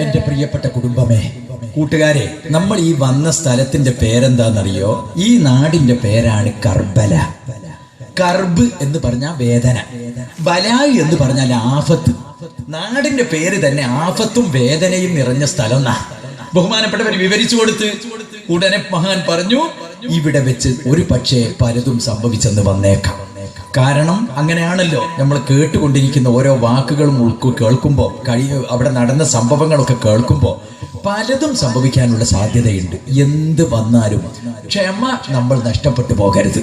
എന്റെ പ്രിയപ്പെട്ട കുടുംബമേ കൂട്ടുകാരെ നമ്മൾ ഈ വന്ന സ്ഥലത്തിന്റെ പേരെന്താണെന്നറിയോ? ഈ നാടിന്റെ പേരാണ് കർബല. കർബ് എന്ന് പറഞ്ഞാൽ വേദന. ബലായി എന്ന് പറഞ്ഞാൽ ആഫത്ത്. നാടിന്റെ പേര് തന്നെ ആഫത്തും വേദനയും നിറഞ്ഞ സ്ഥലം ബഹുമാനപ്പെട്ടവർ വിവരിച്ചു കൊടുത്ത്. ഉടനെ മഹാൻ പറഞ്ഞു ഇവിടെ വെച്ച് ഒരു പക്ഷേ പലതും സംഭവിച്ചെന്ന് വന്നേക്കാം. കാരണം അങ്ങനെയാണല്ലോ. നമ്മൾ കേട്ടുകൊണ്ടിരിക്കുന്ന ഓരോ വാക്കുകളും ഉൾക്കു കേൾക്കുമ്പോൾ കഴി അവിടെ നടന്ന സംഭവങ്ങളൊക്കെ കേൾക്കുമ്പോൾ പലതും സംഭവിക്കാനുള്ള സാധ്യതയുണ്ട്. എന്ത് വന്നാലും ക്ഷമ നമ്മൾ നഷ്ടപ്പെട്ടു പോകരുത്.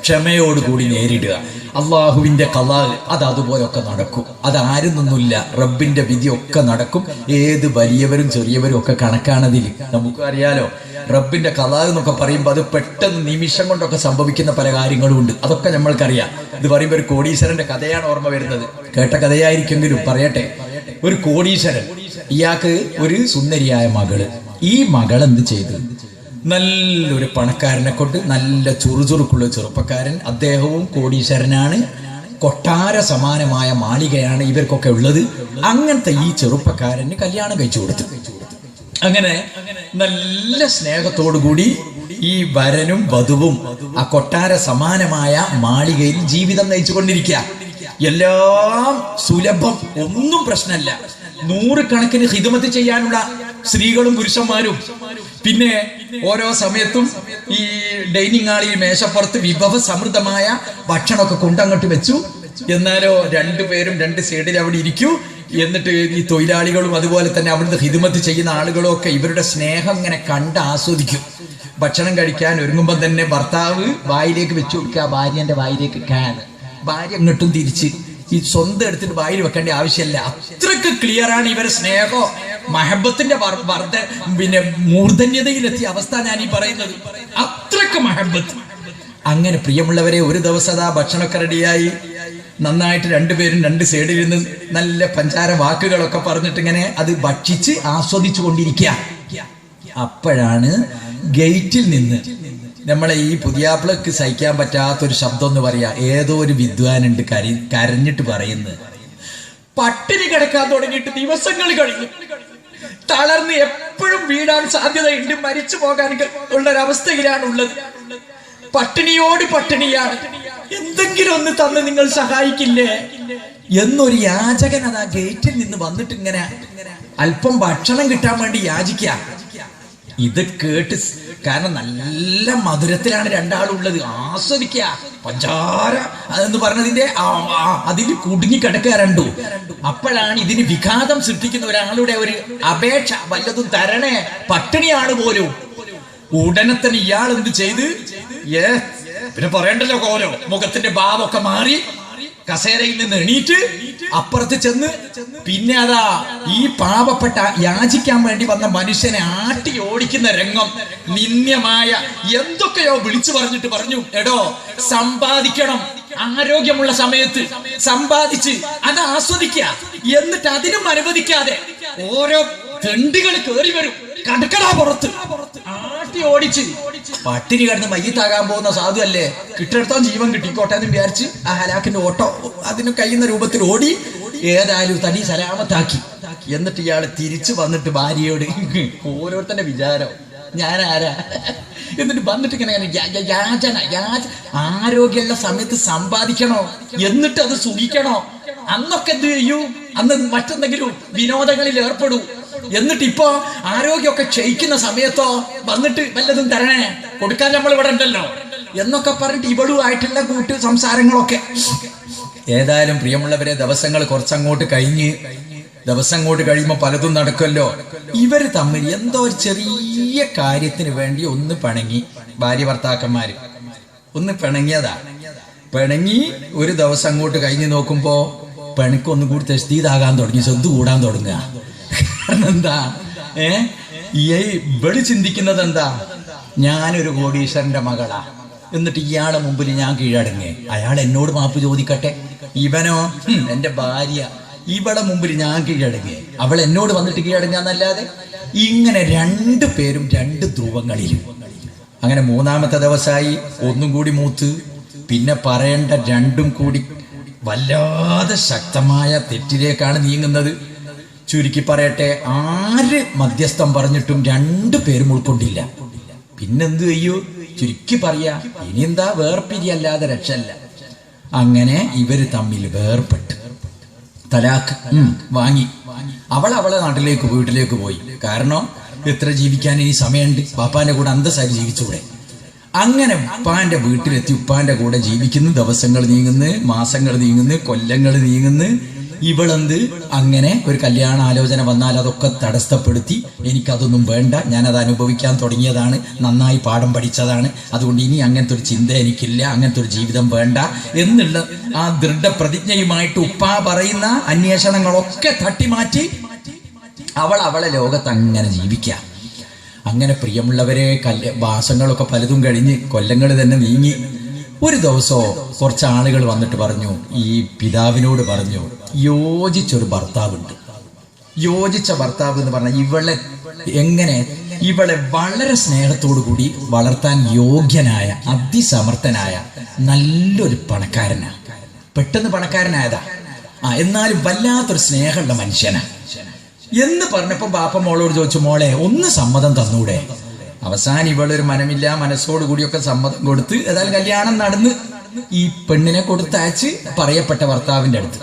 ക്ഷമയോടുകൂടി നേരിടുക. അള്ളാഹുവിന്റെ കലാ അത് അതുപോലൊക്കെ നടക്കും. അത് ആരും നിന്നില്ല. റബ്ബിന്റെ വിധിയൊക്കെ നടക്കും. ഏത് വലിയവരും ചെറിയവരും ഒക്കെ കണക്കാണതിൽ. നമുക്ക് അറിയാലോ റബ്ബിന്റെ കഥ എന്നൊക്കെ പറയുമ്പോൾ അത് പെട്ടെന്ന് നിമിഷം കൊണ്ടൊക്കെ സംഭവിക്കുന്ന പല കാര്യങ്ങളും ഉണ്ട് അതൊക്കെ നമ്മൾക്കറിയാം. ഇത് പറയുമ്പോൾ ഒരു കോടീശ്വരന്റെ കഥയാണ് ഓർമ്മ വരുന്നത്. കേട്ട കഥയായിരിക്കെങ്കിലും പറയട്ടെ. ഒരു കോടീശ്വരൻ. ഇയാൾക്ക് ഒരു സുന്ദരിയായ മകൾ. ഈ മകൾ എന്ത് ചെയ്തു? നല്ലൊരു പണക്കാരനെ കൊണ്ട് നല്ല ചുറുചുറുക്കുള്ള ചെറുപ്പക്കാരൻ അദ്ദേഹവും കോടീശ്വരനാണ്. കൊട്ടാര സമാനമായ മാളികയാണ് ഇവർക്കൊക്കെ ഉള്ളത്. അങ്ങനത്തെ ഈ ചെറുപ്പക്കാരന് കല്യാണം കഴിച്ചു കൊടുത്തു. അങ്ങനെ നല്ല സ്നേഹത്തോടു കൂടി ഈ വരനും വധുവും ആ കൊട്ടാര സമാനമായ മാളികയിൽ ജീവിതം നയിച്ചുകൊണ്ടിരിക്കുക. എല്ലാം സുലഭം ഒന്നും പ്രശ്നമല്ല. നൂറുകണക്കിന് ഹിതമത്ത് ചെയ്യാനുള്ള സ്ത്രീകളും പുരുഷന്മാരും. പിന്നെ ഓരോ സമയത്തും ഈ ഡൈനിങ് ഹാളിൽ മേശപ്പുറത്ത് വിഭവ സമൃദ്ധമായ ഭക്ഷണമൊക്കെ കൊണ്ടങ്ങോട്ട് വെച്ചു. എന്നാലോ രണ്ടുപേരും രണ്ട് സൈഡിൽ അവിടെ ഇരിക്കൂ. എന്നിട്ട് ഈ തൊഴിലാളികളും അതുപോലെ തന്നെ അവിടുന്ന് ഹിദമത്ത് ചെയ്യുന്ന ആളുകളും ഒക്കെ ഇവരുടെ സ്നേഹം ഇങ്ങനെ കണ്ട് ആസ്വദിക്കും. ഭക്ഷണം കഴിക്കാൻ ഒരുങ്ങുമ്പോൾ തന്നെ ഭർത്താവ് വായിലേക്ക് വെച്ചു കൊടുക്കുക ഭാര്യന്റെ വായിലേക്ക് കാൻ ഭാര്യ ഇങ്ങോട്ടും തിരിച്ച്. ഈ സ്വന്തം എടുത്തിട്ട് വായിൽ വെക്കേണ്ട ആവശ്യമില്ല. അത്രയ്ക്ക് ക്ലിയർ ആണ് ഇവരെ സ്നേഹമോ മഹബത്തിന്റെ വർദ്ധ പിന്നെ മൂർധന്യതയിലെത്തിയ അവസ്ഥ ഞാൻ ഈ പറയുന്നത്. അത്രയ്ക്ക് മഹബത്ത്. അങ്ങനെ പ്രിയമുള്ളവരെ ഒരു ദിവസം അതാ ഭക്ഷണമൊക്കെ റെഡിയായി നന്നായിട്ട് രണ്ടുപേരും രണ്ട് സൈഡിൽ നിന്ന് നല്ല പഞ്ചാര വാക്കുകളൊക്കെ പറഞ്ഞിട്ട് ഇങ്ങനെ അത് ഭക്ഷിച്ച് ആസ്വദിച്ചു കൊണ്ടിരിക്കുക അപ്പോഴാണ് ഗേറ്റിൽ നിന്ന് നമ്മളെ ഈ പുതിയാപ്പിളക്ക് സഹിക്കാൻ പറ്റാത്തൊരു ശബ്ദം എന്ന് പറയാ ഏതോ ഒരു വിദ്വാനുണ്ട് കരി കരഞ്ഞിട്ട് പറയുന്നത്. പട്ടിണി കിടക്കാൻ തുടങ്ങിയിട്ട് ദിവസങ്ങൾ കഴിഞ്ഞു. തളർന്ന് എപ്പോഴും വീടാൻ സാധ്യതയുണ്ട്. മരിച്ചു പോകാൻ ഉള്ള ഒരവസ്ഥയിലാണ് ഉള്ളത് പട്ടിണിയോട് പട്ടിണിയാണ്. എന്തെങ്കിലും ഒന്ന് തന്ന് നിങ്ങൾ സഹായിക്കില്ലേ? എന്നൊരു യാചകൻ അത് ആ ഗേറ്റിൽ നിന്ന് വന്നിട്ട് ഇങ്ങനെ അല്പം ഭക്ഷണം കിട്ടാൻ വേണ്ടി യാചിക്ക. ഇത് കേട്ട് കാരണം നല്ല മധുരത്തിലാണ് രണ്ടാളുള്ളത്. ആസ്വദിക്ക. പഞ്ചാര. അതെന്ന് പറഞ്ഞതിന്റെ അതിൽ കുടുങ്ങി കിടക്കുക രണ്ടു. അപ്പോഴാണ് ഇതിന് വിഘാതം സൃഷ്ടിക്കുന്ന ഒരാളുടെ ഒരു അപേക്ഷ. വല്ലതും തരണേ. പട്ടിണിയാണ് പോലും. ഉടനെ തന്നെ ഇയാൾ എന്ത് ചെയ്ത്? പിന്നെ പറയണ്ടല്ലോ കോലോ മുഖത്തിന്റെ ഭാവമൊക്കെ മാറി കസേരയിൽ നിന്ന് എണീറ്റ് അപ്പുറത്ത് ചെന്ന് പിന്നെ അതാ ഈ പാവപ്പെട്ട യാചിക്കാൻ വേണ്ടി വന്ന മനുഷ്യനെ ആട്ടി ഓടിക്കുന്ന രംഗം നിന്ദ്യമായ എന്തൊക്കെയോ വിളിച്ചു പറഞ്ഞിട്ട് പറഞ്ഞു. എടോ സമ്പാദിക്കണം. ആരോഗ്യമുള്ള സമയത്ത് സമ്പാദിച്ച് അത് ആസ്വദിക്ക എന്നിട്ട് അതിനും അനുവദിക്കാതെ ഓരോ തെണ്ടുകൾ കയറി വരും. കടക്കടാ പുറത്ത്. ആട്ടി ഓടിച്ച്. പട്ടിണി കിടന്ന് മയ്യത്താകാൻ പോകുന്ന സാധു അല്ലേ? കിട്ടിയെടുത്താൽ ജീവൻ കിട്ടിക്കോട്ടെ എന്ന് വിചാരിച്ച് ആ ഹലാക്കിന്റെ ഓട്ടോ അതിന് കഴിയുന്ന രൂപത്തിൽ ഓടി ഏതായാലും തടി സലാമത്താക്കി. എന്നിട്ട് ഇയാൾ തിരിച്ചു വന്നിട്ട് ഭാര്യയോട് ഓരോരുത്തന്റെ വിചാരം. ഞാൻ ആരാ എന്നിട്ട് വന്നിട്ട് ഇങ്ങനെ യാചന യാച ആരോഗ്യമുള്ള സമയത്ത് സമ്പാദിക്കണോ? എന്നിട്ട് അത് സുഖിക്കണോ? അന്നൊക്കെ എന്ത് ചെയ്യൂ? അന്ന് മറ്റെന്തെങ്കിലും വിനോദങ്ങളിൽ ഏർപ്പെടൂ. എന്നിട്ട് ഇപ്പോ ആരോഗ്യമൊക്കെ ക്ഷയിക്കുന്ന സമയത്തോ വന്നിട്ട് വല്ലതും തരണേ? കൊടുക്കാൻ നമ്മൾ ഇവിടെ ഉണ്ടല്ലോ. എന്നൊക്കെ പറഞ്ഞിട്ട് ഇവളുമായിട്ടുള്ള കൂട്ട് സംസാരങ്ങളൊക്കെ. ഏതായാലും പ്രിയമുള്ളവരെ ദിവസങ്ങൾ കുറച്ചങ്ങോട്ട് കഴിഞ്ഞ് ദിവസം അങ്ങോട്ട് കഴിയുമ്പോൾ പലതും നടക്കുമല്ലോ. ഇവർ തമ്മിൽ എന്തോ ഒരു ചെറിയ കാര്യത്തിന് വേണ്ടി ഒന്ന് പിണങ്ങി ഭാര്യ ഭർത്താക്കന്മാര്. ഒന്ന് പിണങ്ങിയതാ. പിണങ്ങി ഒരു ദിവസം അങ്ങോട്ട് കഴിഞ്ഞ് നോക്കുമ്പോ പിണക്കൊന്നും കൂടി തെസ്തീതാകാൻ തുടങ്ങി ശ്രദ്ധ കൂടാൻ തുടങ്ങുക. എന്താ ഏ? ഇവൾ ചിന്തിക്കുന്നത് എന്താ? ഞാനൊരു കോടീശ്വരന്റെ മകളാ. എന്നിട്ട് ഇയാളെ മുമ്പിൽ ഞാൻ കീഴടങ്ങേ. അയാൾ എന്നോട് മാപ്പ് ചോദിക്കട്ടെ? ഇവനോ? എന്റെ ഭാര്യ. ഇവളെ മുമ്പിൽ ഞാൻ കീഴടങ്ങേ. അവൾ എന്നോട് വന്നിട്ട് കീഴടങ്ങാന്നല്ലാതെ ഇങ്ങനെ രണ്ട് പേരും രണ്ട് ധ്രുവങ്ങളിലും. അങ്ങനെ മൂന്നാമത്തെ ദിവസമായി ഒന്നും കൂടി മൂത്ത് പിന്നെ പറയേണ്ട രണ്ടും കൂടി വല്ലാതെ ശക്തമായ തെറ്റിലേക്കാണ് നീങ്ങുന്നത്. ചുരുക്കി പറയട്ടെ ആര് മധ്യസ്ഥം പറഞ്ഞിട്ടും രണ്ടു പേരും ഉൾക്കൊണ്ടില്ല. പിന്നെന്ത് ചെയ്യൂ? ചുരുക്കി പറയാ ഇനി എന്താ വേർപിരിയല്ലാതെ രക്ഷല്ല അങ്ങനെ ഇവർ തമ്മിൽ വേർപെട്ട്. തലാക്ക് വാങ്ങി. അവൾ അവളെ നാട്ടിലേക്ക് വീട്ടിലേക്ക് പോയി. കാരണം എത്ര ജീവിക്കാൻ ഇനി സമയമുണ്ട്. പാപ്പാന്റെ കൂടെ അന്തസ്സായി ജീവിച്ചൂടെ. അങ്ങനെ ഉപ്പാന്റെ വീട്ടിലെത്തി ഉപ്പാന്റെ കൂടെ ജീവിക്കുന്നു. ദിവസങ്ങൾ നീങ്ങുന്നു മാസങ്ങൾ നീങ്ങുന്നു കൊല്ലങ്ങൾ നീങ്ങുന്നു. ഇവളെന്ത്? അങ്ങനെ ഒരു കല്യാണ ആലോചന വന്നാൽ അതൊക്കെ തടസ്സപ്പെടുത്തി എനിക്കതൊന്നും വേണ്ട. ഞാനത് അനുഭവിക്കാൻ തുടങ്ങിയതാണ്. നന്നായി പാഠം പഠിച്ചതാണ്. അതുകൊണ്ട് ഇനി അങ്ങനത്തെ ഒരു ചിന്ത എനിക്കില്ല. അങ്ങനത്തെ ഒരു ജീവിതം വേണ്ട എന്നുള്ള ആ ദൃഢപ്രതിജ്ഞയുമായിട്ട് ഉപ്പ പറയുന്ന അന്വേഷണങ്ങളൊക്കെ തട്ടിമാറ്റി അവൾ അവളെ ലോകത്ത് അങ്ങനെ ജീവിക്കാം. അങ്ങനെ പ്രിയമുള്ളവരെ കല്യ മാസങ്ങളൊക്കെ പലതും കഴിഞ്ഞ് കൊല്ലങ്ങൾ തന്നെ നീങ്ങി. ഒരു ദിവസമോ കുറച്ച് ആളുകൾ വന്നിട്ട് പറഞ്ഞു ഈ പിതാവിനോട് പറഞ്ഞു യോജിച്ചൊരു ഭർത്താവുണ്ട്. യോജിച്ച ഭർത്താവ് എന്ന് പറഞ്ഞാൽ ഇവളെ എങ്ങനെ? ഇവളെ വളരെ സ്നേഹത്തോടു കൂടി വളർത്താൻ യോഗ്യനായ അതിസമർത്ഥനായ നല്ലൊരു പണക്കാരനാ. പെട്ടെന്ന് പണക്കാരനായതാ. ആ എന്നാലും വല്ലാത്തൊരു സ്നേഹമുള്ള മനുഷ്യനാ. എന്ന് പറഞ്ഞപ്പോ ബാപ്പ മോളോട് ചോദിച്ചു മോളെ ഒന്ന് സമ്മതം തന്നൂടെ? അവസാനം ഇവളൊരു മനമില്ല മനസ്സോട് കൂടിയൊക്കെ സമ്മതം കൊടുത്ത് ഏതായാലും കല്യാണം നടന്ന് ഈ പെണ്ണിനെ കൊടുത്തയച്ച് പറയപ്പെട്ട ഭർത്താവിന്റെ അടുത്ത്.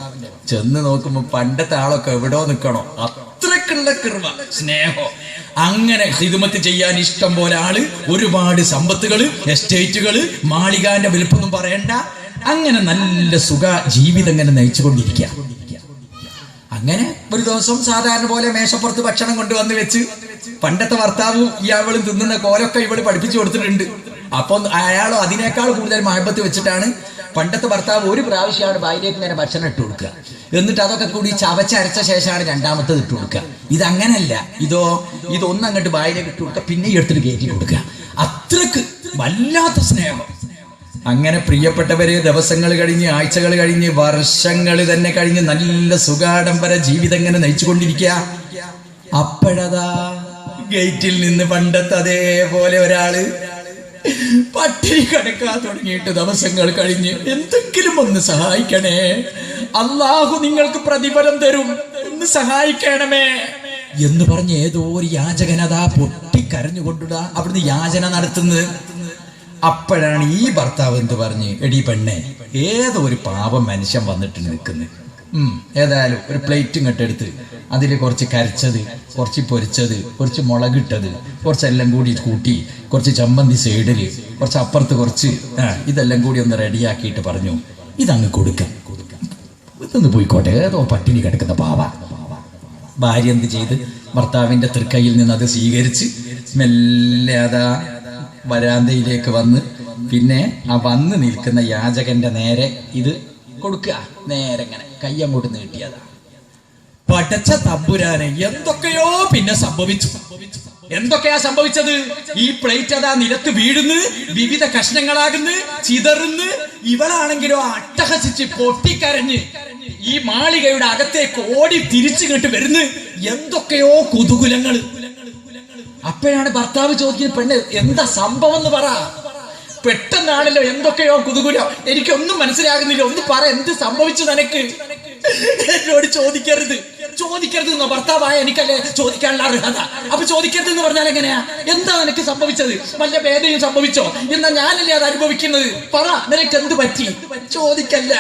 ചെന്ന് നോക്കുമ്പോ പണ്ടത്തെ ആളൊക്കെ എവിടോ നിൽക്കണോ അത്രക്കുള്ള കൃപ സ്നേഹം. അങ്ങനെ ഹിതുമത്ത് ചെയ്യാൻ ഇഷ്ടം പോലെ ആൾ ഒരുപാട് സമ്പത്തുകൾ എസ്റ്റേറ്റുകൾ മാളികാന്റെ വലുപ്പൊന്നും പറയണ്ട. അങ്ങനെ നല്ല സുഖ ജീവിതം ഇങ്ങനെ നയിച്ചുകൊണ്ടിരിക്കുക. അങ്ങനെ ഒരു ദിവസം സാധാരണ പോലെ മേശപ്പുറത്ത് ഭക്ഷണം കൊണ്ടുവന്ന് വെച്ച് പണ്ടത്തെ ഭർത്താവും ഇയാളും തിന്നുന്ന കോലൊക്കെ ഇവിടെ പഠിപ്പിച്ചു കൊടുത്തിട്ടുണ്ട്. അപ്പം അയാളോ അതിനേക്കാൾ കൂടുതൽ മഹബത്ത് വെച്ചിട്ടാണ് പണ്ടത്തെ ഭർത്താവ് ഒരു പ്രാവശ്യമാണ് ഭാര്യയ്ക്ക് ഇങ്ങനെ ഭക്ഷണം ഇട്ട് കൊടുക്കുക. എന്നിട്ട് അതൊക്കെ കൂടി ചവച്ചരച്ച ശേഷമാണ് രണ്ടാമത്തത് ഇട്ട് കൊടുക്കുക. ഇതങ്ങനല്ല. ഇതോ ഇതൊന്നങ്ങോട്ട് ഭാര്യ ഇട്ട് കൊടുക്കുക. പിന്നെ എടുത്തിട്ട് കയറ്റി കൊടുക്കുക. അത്രയ്ക്ക് വല്ലാത്ത സ്നേഹം. അങ്ങനെ പ്രിയപ്പെട്ടവരെ ദിവസങ്ങൾ കഴിഞ്ഞ് ആഴ്ചകൾ കഴിഞ്ഞ് വർഷങ്ങൾ തന്നെ കഴിഞ്ഞ് നല്ല സുഖാഡംബര ജീവിതം ഇങ്ങനെ നയിച്ചുകൊണ്ടിരിക്കുക. അപ്പോഴതാ ഗേറ്റിൽ നിന്ന് പണ്ടത്തെ അതേപോലെ ഒരാൾ പട്ടി കിടക്കാൻ തുടങ്ങിയിട്ട് ദിവസങ്ങൾ കഴിഞ്ഞ് എന്തെങ്കിലും ഒന്ന് സഹായിക്കണേ. അള്ളാഹു നിങ്ങൾക്ക് പ്രതിഫലം തരും. ഒന്ന് സഹായിക്കണമേ. എന്ന് പറഞ്ഞ് ഏതോ ഒരു യാചകനതാ പൊട്ടിക്കരഞ്ഞുകൊണ്ടിടാ അവിടുന്ന് യാചന നടത്തുന്നത്. അപ്പോഴാണ് ഈ ഭർത്താവ് എന്ത് പറഞ്ഞ്? എടി പെണ്ണെ ഏതോ ഒരു പാപം മനുഷ്യൻ വന്നിട്ട് നിൽക്കുന്നു. ഉം ഏതായാലും ഒരു പ്ലേറ്റും കെട്ടെടുത്ത് അതിൽ കുറച്ച് കരച്ചത് കുറച്ച് പൊരിച്ചത് കുറച്ച് മുളകിട്ടത് കുറച്ചെല്ലാം കൂടി കൂട്ടി കുറച്ച് ചമ്മന്തി സൈഡിൽ കുറച്ച് അപ്പുറത്ത് കുറച്ച് ഇതെല്ലാം കൂടി ഒന്ന് റെഡിയാക്കിയിട്ട് പറഞ്ഞു ഇതങ്ങ് കൊടുക്കാം. ഇതൊന്ന് പോയിക്കോട്ടെ ഏതോ പട്ടിണി കിടക്കുന്ന പാവ. ഭാര്യ എന്ത് ചെയ്ത്? ഭർത്താവിന്റെ തൃക്കൈയിൽ നിന്ന് അത് സ്വീകരിച്ച് മെല്ലെ അതാ വരാന്തയിലേക്ക് വന്ന് പിന്നെ ആ വന്ന് നിൽക്കുന്ന യാചകന്റെ നേരെ ഇത് കൊടുക്കുക. നേരെ ഇങ്ങനെ കയ്യങ്ങോട്ട് നീട്ടിയതാ. പടച്ച തമ്പുരാനെ എന്തൊക്കെയോ പിന്നെ സംഭവിച്ചു. എന്തൊക്കെയാ സംഭവിച്ചത്? ഈ പ്ലേറ്റ് അതാ നിലത്ത് വീഴുന്ന് വിവിധ കഷ്ണങ്ങളാകുന്നു ചിതറുന്ന്. ഇവളാണെങ്കിലോ അട്ടഹസിച്ച് പൊട്ടിക്കരഞ്ഞ് ഈ മാളികയുടെ അകത്തേക്ക് ഓടി തിരിച്ചു കേട്ട് വരുന്ന്. എന്തൊക്കെയോ കുതൂകുലങ്ങൾ അപ്പോഴാണ് ഭർത്താവ് ചോദിക്കുന്നത് പെണ്ണ് എന്താ സംഭവം എന്ന് പറ. പെട്ടെന്നാണല്ലോ എന്തൊക്കെയോ കുതുകുല. എനിക്കൊന്നും മനസ്സിലാകുന്നില്ല. ഒന്ന് പറ എന്ത് സംഭവിച്ചു നിനക്ക്? എന്നോട് ചോദിക്കരുത്. ചോദിക്കരുത് എന്നോ ഭർത്താവായ എനിക്കല്ലേ ചോദിക്കാനുള്ള അർഹത? അപ്പൊ ചോദിക്കരുത് എന്ന് പറഞ്ഞാൽ എങ്ങനെയാ? എന്താ നിനക്ക് സംഭവിച്ചത്? വല്ല വേദനയും സംഭവിച്ചോ? എന്നാ ഞാനല്ലേ അത് അനുഭവിക്കുന്നത്? പറ നിനക്ക് എന്ത് പറ്റി? ചോദിക്കല്ല.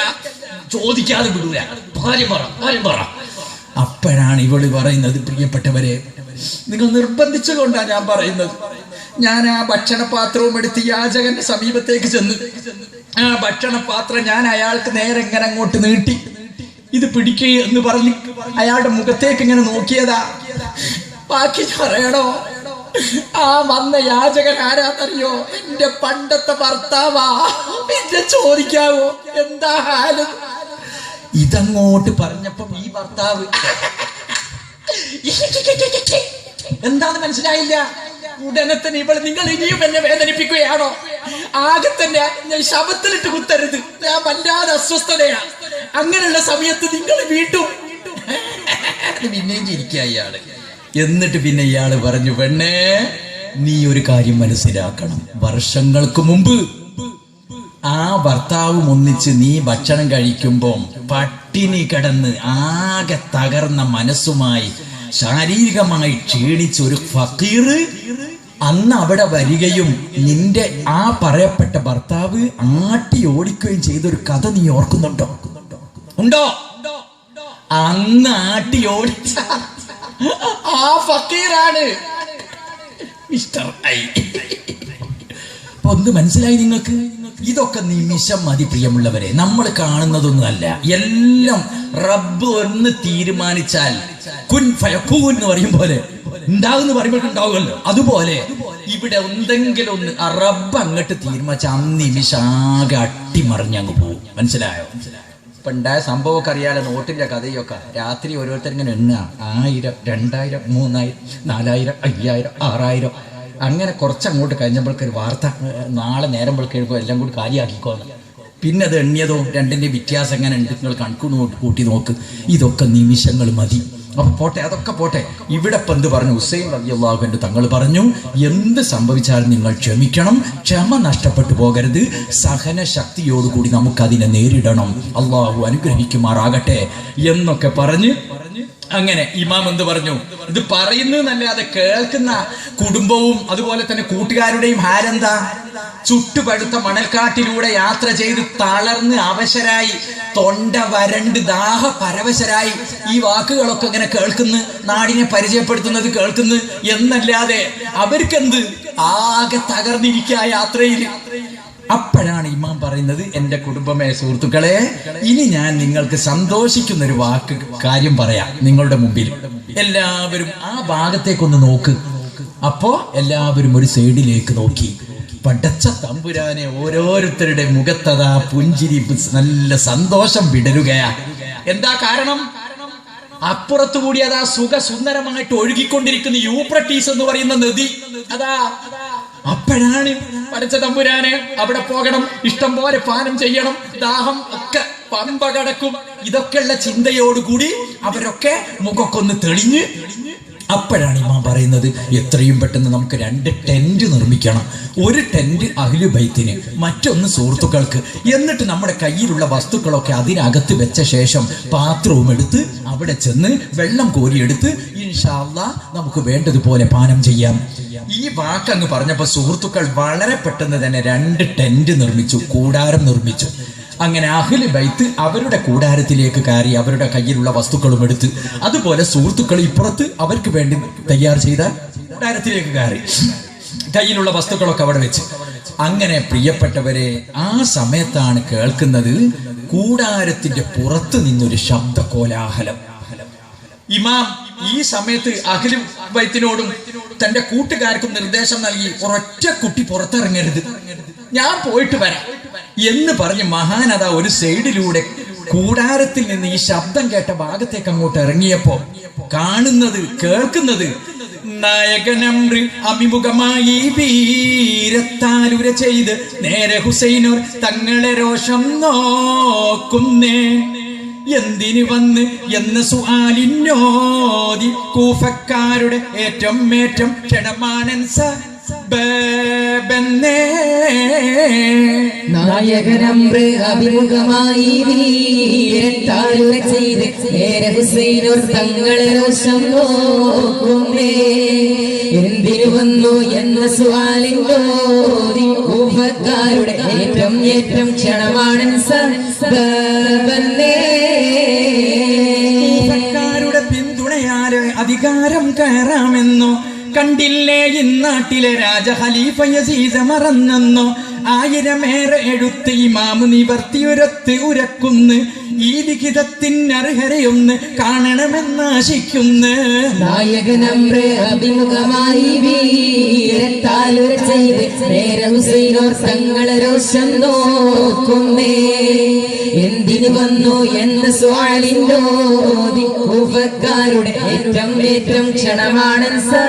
ചോദിക്കാതെ വിടൂല. കാര്യം പറ കാര്യം പറ. അപ്പോഴാണ് ഇവൾ പറയുന്നത് പ്രിയപ്പെട്ടവരെ നിങ്ങൾ നിർബന്ധിച്ചുകൊണ്ടാണ് ഞാൻ പറയുന്നത്. ഞാൻ ആ ഭക്ഷണപാത്രവും എടുത്ത് യാചകന്റെ സമീപത്തേക്ക് ചെന്ന് ആ ഭക്ഷണപാത്രം ഞാൻ അയാൾക്ക് നേരെ ഇങ്ങനെ അങ്ങോട്ട് നീട്ടി. ഇത് പിടിക്കുക എന്ന് പറഞ്ഞ് അയാളുടെ മുഖത്തേക്ക് ഇങ്ങനെ നോക്കിയതാ. ബാക്കി പറയണോ? ആ വന്ന യാചകൻ ആരാന്നറിയോ? എന്റെ പണ്ടത്തെ ഭർത്താവാ. പിന്നെ ചോദിക്കാവോ? എന്താ ഹാലും? ഇതങ്ങോട്ട് പറഞ്ഞപ്പം ഈ ഭർത്താവ് എന്താന്ന് മനസ്സിലായില്ല? ഉടനെ തന്നെ ഇവൾ നിങ്ങൾ ഇനിയും എന്നെ വേദനിപ്പിക്കുകയാണോ? ആകെ തന്നെ ഞാൻ ശബത്തിലിട്ട് കുത്തരുത്. ഞാൻ വല്ലാതെ അസ്വസ്ഥതയാ. അങ്ങനെയുള്ള സമയത്ത് നിങ്ങൾ വീണ്ടും പിന്നെയും ചിരിക്കുക ഇയാൾ. എന്നിട്ട് പിന്നെ ഇയാൾ പറഞ്ഞു പെണ്ണേ നീ ഒരു കാര്യം മനസ്സിലാക്കണം. വർഷങ്ങൾക്ക് മുമ്പ് ആ ഭർത്താവും ഒന്നിച്ച് നീ ഭക്ഷണം കഴിക്കുമ്പം പട്ടി പട്ടിണി കിടന്ന് ആകെ തകർന്ന മനസ്സുമായി ശാരീരികമായി ക്ഷീണിച്ച ഒരു ഫക്കീർ അന്ന് അവിടെ വരികയും നിന്റെ ആ പറയപ്പെട്ട ഭർത്താവ് ആട്ടി ഓടിക്കുകയും ചെയ്തൊരു കഥ നീ ഓർക്കുന്നുണ്ടോ? ഉണ്ടോ? അന്ന് ആട്ടി ഓടിച്ച ആ ഫക്കീറാണ്. Mister I. ഒന്ന് മനസ്സിലായി നിങ്ങൾക്ക്? ഇതൊക്കെ നിമിഷം മതി പ്രിയമുള്ളവരെ. നമ്മൾ കാണുന്നതൊന്നുമല്ല. എല്ലാം റബ്ബ് ഒന്ന് തീരുമാനിച്ചാൽ കുൻ എന്ന് പറയും പോലെ ഉണ്ടാകുന്ന പറയുമ്പോൾ ഉണ്ടാവുമല്ലോ. അതുപോലെ ഇവിടെ എന്തെങ്കിലും ഒന്ന് റബ്ബ് അങ്ങോട്ട് തീരുമാനിച്ച ആ ആകെ അട്ടിമറിഞ്ഞ് അങ്ങ് പോകും മനസ്സിലായോ? ഇപ്പൊ ഉണ്ടായ സംഭവമൊക്കെ അറിയാലോ നോട്ടിന്റെ കഥയൊക്കെ. രാത്രി ഓരോരുത്തർ ഇങ്ങനെ എണ്ണ ആയിരം രണ്ടായിരം മൂന്നായിരം നാലായിരം അയ്യായിരം ആറായിരം. അങ്ങനെ കുറച്ചങ്ങോട്ട് കഴിഞ്ഞപ്പോഴേക്ക് ഒരു വാർത്ത നാളെ നേരം കഴിയുമ്പോൾ എല്ലാം കൂടി കാര്യമാക്കിക്കോന്ന് പിന്നെ അത് എണ്ണിയതോ രണ്ടിന്റെ വ്യത്യാസം എങ്ങനെ ഉണ്ട്? നിങ്ങൾ കണക്കു നോട്ട് കൂട്ടി നോക്ക്. ഇതൊക്കെ നിമിഷങ്ങൾ മതി. അപ്പൊ പോട്ടെ അതൊക്കെ പോട്ടെ. ഇവിടെ പന്ത് പറഞ്ഞു? ഹുസൈൻ റബിയുള്ളാഹുവിന്റെ തങ്ങൾ പറഞ്ഞു എന്ത് സംഭവിച്ചാലും നിങ്ങൾ ക്ഷമിക്കണം ക്ഷമ നഷ്ടപ്പെട്ടു പോകരുത്. സഹന ശക്തിയോടുകൂടി നമുക്കതിനെ നേരിടണം. അള്ളാഹു അനുഗ്രഹിക്കുമാറാകട്ടെ എന്നൊക്കെ പറഞ്ഞ് അങ്ങനെ ഇമാം എന്ത് പറഞ്ഞു? ഇത് പറയുന്നതല്ലാതെ കേൾക്കുന്ന കുടുംബവും അതുപോലെ തന്നെ കൂട്ടുകാരുടെയും ഹാരെന്താ ചുട്ടുപഴുത്ത മണൽക്കാട്ടിലൂടെ യാത്ര ചെയ്ത് തളർന്ന് അവശരായി തൊണ്ട വരണ്ട് ദാഹ പരവശരായി ഈ വാക്കുകളൊക്കെ ഇങ്ങനെ കേൾക്കുന്നു നാടിനെ പരിചയപ്പെടുത്തുന്നത് കേൾക്കുന്നു എന്നല്ലാതെ അവർക്കെന്ത്? ആകെ തകർന്നിരിക്കുക യാത്രയിൽ. അപ്പോഴാണ് ഇമാം പറയുന്നത് എന്റെ കുടുംബമേ സുഹൃത്തുക്കളെ ഇനി ഞാൻ നിങ്ങൾക്ക് സന്തോഷിക്കുന്ന ഒരു വാക്ക് കാര്യം പറയാം. നിങ്ങളുടെ മുമ്പിൽ. എല്ലാവരും ആ ഭാഗത്തേക്കൊന്ന് നോക്ക്. അപ്പോ എല്ലാവരും ഒരു സൈഡിലേക്ക് നോക്കി. പടച്ച തമ്പുരാനെ ഓരോരുത്തരുടെ മുഖത്തതാ പുഞ്ചിരി നല്ല സന്തോഷം വിടരുകയാ. എന്താ കാരണം? അപ്പുറത്തു കൂടി അതാ സുഖസുന്ദരമായിട്ട് ഒഴുകിക്കൊണ്ടിരിക്കുന്ന യൂപ്രട്ടീസ് എന്ന് പറയുന്ന നദി. അതാ അപ്പോഴാണ് പരച്ച തമ്പുരാനെ. അവിടെ പോകണം ഇഷ്ടം പോലെ പാനം ചെയ്യണം ദാഹം ഒക്കെ പമ്പ കടക്കും. ഇതൊക്കെയുള്ള ചിന്തയോടുകൂടി അവരൊക്കെ മുഖമൊക്കെ ഒന്ന് തെളിഞ്ഞ് അപ്പോഴാണ് ഇമാം പറയുന്നത് എത്രയും പെട്ടെന്ന് നമുക്ക് രണ്ട് ടെന്റ് നിർമ്മിക്കണം. ഒരു ടെന്റ് അഹിലു ബൈത്തിന് മറ്റൊന്ന് സുഹൃത്തുക്കൾക്ക്. എന്നിട്ട് നമ്മുടെ കയ്യിലുള്ള വസ്തുക്കളൊക്കെ അതിനകത്ത് വെച്ച ശേഷം പാത്രവും എടുത്ത് അവിടെ ചെന്ന് വെള്ളം കോരിയെടുത്ത് നമുക്ക് വേണ്ടതുപോലെ പാനം ചെയ്യാം. ഈ വാക്കങ്ങ് പറഞ്ഞപ്പോൾ സുഹൃത്തുക്കൾ വളരെ പെട്ടെന്ന് തന്നെ രണ്ട് ടെന്റ് നിർമ്മിച്ചു കൂടാരം നിർമ്മിച്ചു. അങ്ങനെ അഹിൽ ബൈത്ത് അവരുടെ കൂടാരത്തിലേക്ക് കയറി അവരുടെ കയ്യിലുള്ള വസ്തുക്കളും എടുത്ത് അതുപോലെ സുഹൃത്തുക്കൾ ഇപ്പുറത്ത് അവർക്ക് വേണ്ടി തയ്യാർ ചെയ്ത കൂടാരത്തിലേക്ക് കയറി. കയ്യിലുള്ള വസ്തുക്കളൊക്കെ അവിടെ വെച്ച്. അങ്ങനെ പ്രിയപ്പെട്ടവരെ ആ സമയത്താണ് കേൾക്കുന്നത് കൂടാരത്തിന്റെ പുറത്ത് നിന്നൊരു ശബ്ദ കോലാഹലം ഇമാം ഈ സമയത്ത് അഖിലും വൈത്തിനോടും തന്റെ കൂട്ടുകാർക്കും നിർദ്ദേശം നൽകി ഒരൊറ്റ കുട്ടി പുറത്തിറങ്ങരുത്. ഞാൻ പോയിട്ട് വരാം. എന്ന് പറഞ്ഞ് മഹാനത ഒരു സൈഡിലൂടെ കൂടാരത്തിൽ നിന്ന് ഈ ശബ്ദം കേട്ട ഭാഗത്തേക്ക് അങ്ങോട്ട് ഇറങ്ങിയപ്പോ കാണുന്നത് കേൾക്കുന്നത് നായകനമ്രി അഭിമുഖമായി വീരത്താലുര ചെയ്ത് നേരെ ഹുസൈനോർ തങ്ങളെ രോഷം നോക്കുന്നേ. എന്തിനു വന്ന് എന്ന സുആലിന്നോതി കൂഫക്കാരുടെ ഏറ്റം ഏറ്റം ക്ഷണമാനൻ സ നായകനമ്ര അഭിമുഖമായി വീരത്താലുര ചെയ്ത് നേരെ ഹുസൈനോർ തങ്ങളെ രോഷം നോക്കുന്നേ എന്തിനു വന്നു എന്ന സ്വാലിന്തോതി ഏറ്റം ഏറ്റവും ക്ഷണമാണ് കൂഫക്കാരുടെ കയറാമെന്നോ. കണ്ടില്ലേ ഇന്നാട്ടിലെ രാജ ഖലീഫ യസീസ മറന്നെന്നു. ആയിരമേറെ എഴുത്ത് ഇമാമു നിവർത്തിയുരത്ത് ഉരക്കുന്ന്. ഈ ലിഖിതത്തിനർഹരയൊന്ന് കാണണമെന്നാശിക്കുന്നു നായകനമ്ര അഭിമുഖമായി എന്തിനു വന്നു എന്ന ഊഹക്കാരുടെ ഏറ്റവും ഏറ്റവും ക്ഷണമാണ് സ